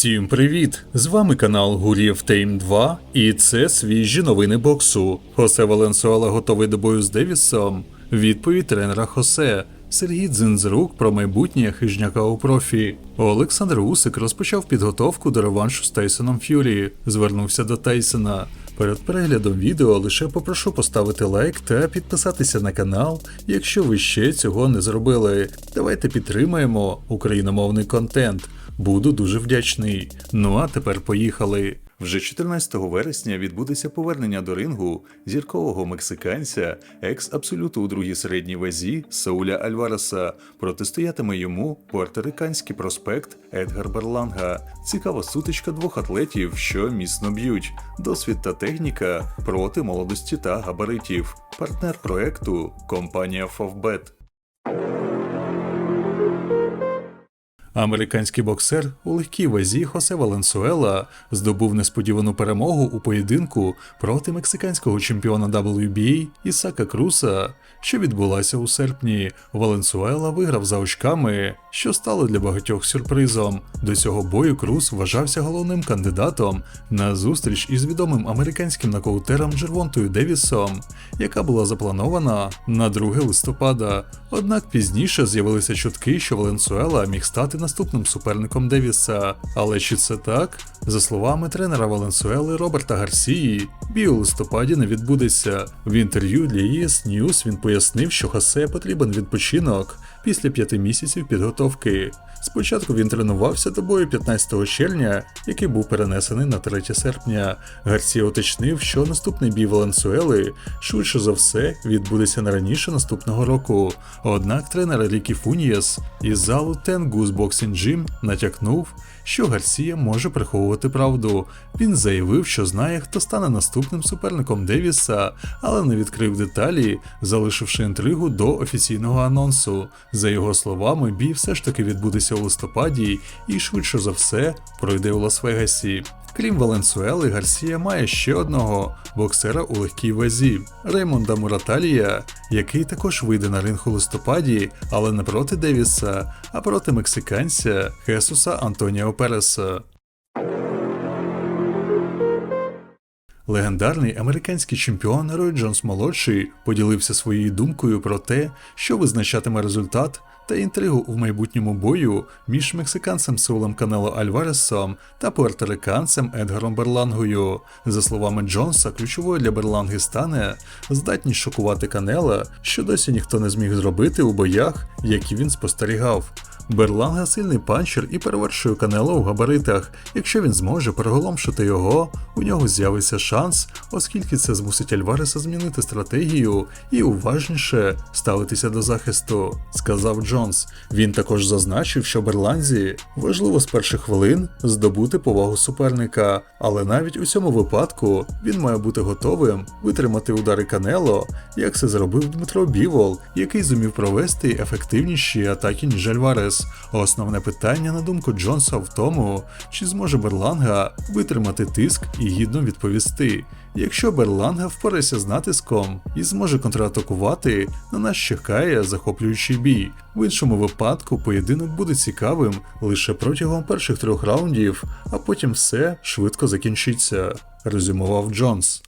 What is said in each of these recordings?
Всім привіт! З вами канал Гур'єв Тейм 2 і це свіжі новини боксу. Хосе Валенсуела готовий до бою з Девісом. Відповідь тренера Хосе. Сергій Дзинзрук про майбутнє хижняка у профі. Олександр Усик розпочав підготовку до реваншу з Тайсоном Ф'юрі. Звернувся до Тайсона. Перед переглядом відео лише попрошу поставити лайк та підписатися на канал, якщо ви ще цього не зробили. Давайте підтримаємо україномовний контент. Буду дуже вдячний. Ну а тепер поїхали. Вже 14 вересня відбудеться повернення до рингу зіркового мексиканця, екс-абсолюту у другій середній вазі Сауля Альвареса. Протистоятиме йому пуерториканський проспект Едгар Берланга. Цікава сутичка двох атлетів, що міцно б'ють. Досвід та техніка проти молодості та габаритів. Партнер проекту компанія Фовбет. Американський боксер у легкій вазі Хосе Валенсуела здобув несподівану перемогу у поєдинку проти мексиканського чемпіона WBA Ісака Круса, що відбулася у серпні. Валенсуела виграв за очками, що стало для багатьох сюрпризом. До цього бою Крус вважався головним кандидатом на зустріч із відомим американським нокаутером Джервонтою Девісом, яка була запланована на 2 листопада. Однак пізніше з'явилися чутки, що Валенсуела міг стати наступним суперником Девіса. Але чи це так? За словами тренера Валенсуели Роберта Гарсії, бій у листопаді не відбудеться. В інтерв'ю для ES News він пояснив, що Хасе потрібен відпочинок після п'яти місяців підготовки. Спочатку він тренувався до бою 15 червня, який був перенесений на 3 серпня. Гарсія уточнив, що наступний бій Валенсуели швидше за все відбудеться не раніше наступного року. Однак тренер Рікі Фунієс із залу Goose Boxing Gym натякнув, що Гарсія може приховувати правду. Він заявив, що знає, хто стане наступним суперником Девіса, але не відкрив деталі, залишивши інтригу до офіційного анонсу. За його словами, бій все ж таки відбудеться у листопаді і швидше за все пройде у Лас-Вегасі. Крім Валенсуели, Гарсія має ще одного боксера у легкій вазі Реймонда Мураталія, який також вийде на ринг у листопаді, але не проти Девіса, а проти мексиканця Хесуса Антоніо Переса. Легендарний американський чемпіон Рой Джонс молодший поділився своєю думкою про те, що визначатиме результат та інтригу в майбутньому бою між мексиканцем Саулем Канело Альваресом та пуерториканцем Едгаром Берлангою. За словами Джонса, ключовою для Берланги стане здатність шокувати Канела, що досі ніхто не зміг зробити у боях, які він спостерігав. Берланга сильний панчер і перевершує Канело у габаритах. Якщо він зможе переголомшити його, у нього з'явиться шанс, оскільки це змусить Альвареса змінити стратегію і уважніше ставитися до захисту, сказав Джонс. Він також зазначив, що Берланзі важливо з перших хвилин здобути повагу суперника, але навіть у цьому випадку він має бути готовим витримати удари Канело, як це зробив Дмитро Бівол, який зумів провести ефективніші атаки ніж Альварес. Основне питання, на думку Джонса, в тому, чи зможе Берланга витримати тиск і гідно відповісти. Якщо Берланга впорається з натиском і зможе контратакувати, на нас чекає захоплюючий бій. В іншому випадку поєдинок буде цікавим лише протягом перших трьох раундів, а потім все швидко закінчиться, резюмував Джонс.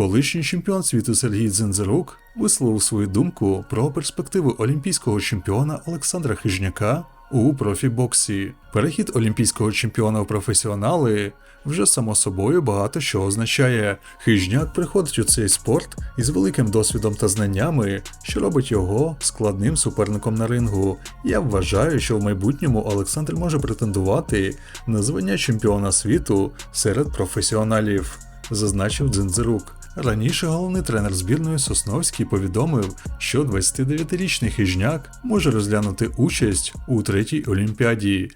Колишній чемпіон світу Сергій Дзензерук висловив свою думку про перспективи олімпійського чемпіона Олександра Хижняка у профібоксі. Перехід олімпійського чемпіона в професіонали вже само собою багато що означає. Хижняк приходить у цей спорт із великим досвідом та знаннями, що робить його складним суперником на рингу. Я вважаю, що в майбутньому Олександр може претендувати на звання чемпіона світу серед професіоналів, зазначив Дзензерук. Раніше головний тренер збірної Сосновський повідомив, що 29-річний хижняк може розглянути участь у третій Олімпіаді.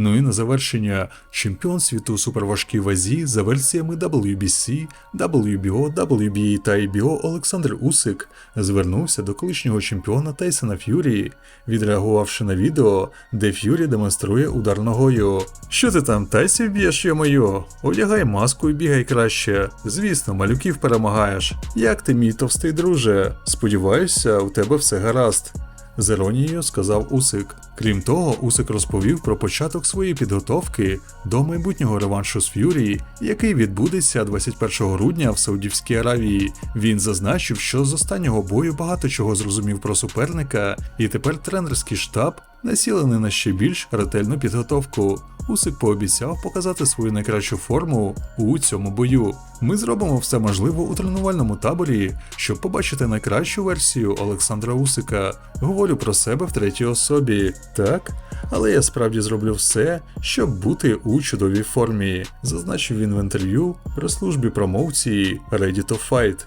Ну і на завершення, чемпіон світу у суперважкій вазі за версіями WBC, WBO, WBA та IBO Олександр Усик звернувся до колишнього чемпіона Тайсона Ф'юрі, відреагувавши на відео, де Ф'юрі демонструє удар ногою. Що ти там, Тайсів б'єш, йо-моє? Одягай маску і бігай краще. Звісно, малюків перемагаєш. Як ти, мій товстий друже? Сподіваюся, у тебе все гаразд. З іронією сказав Усик. Крім того, Усик розповів про початок своєї підготовки до майбутнього реваншу з Ф'юрі, який відбудеться 21 грудня в Саудівській Аравії. Він зазначив, що з останнього бою багато чого зрозумів про суперника, і тепер тренерський штаб націлений на ще більш ретельну підготовку. Усик пообіцяв показати свою найкращу форму у цьому бою. Ми зробимо все можливе у тренувальному таборі, щоб побачити найкращу версію Олександра Усика. Говорю про себе в третій особі. Так, але я справді зроблю все, щоб бути у чудовій формі, зазначив він в інтерв'ю при службі промоції Ready to Fight.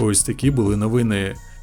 Ось такі були новини.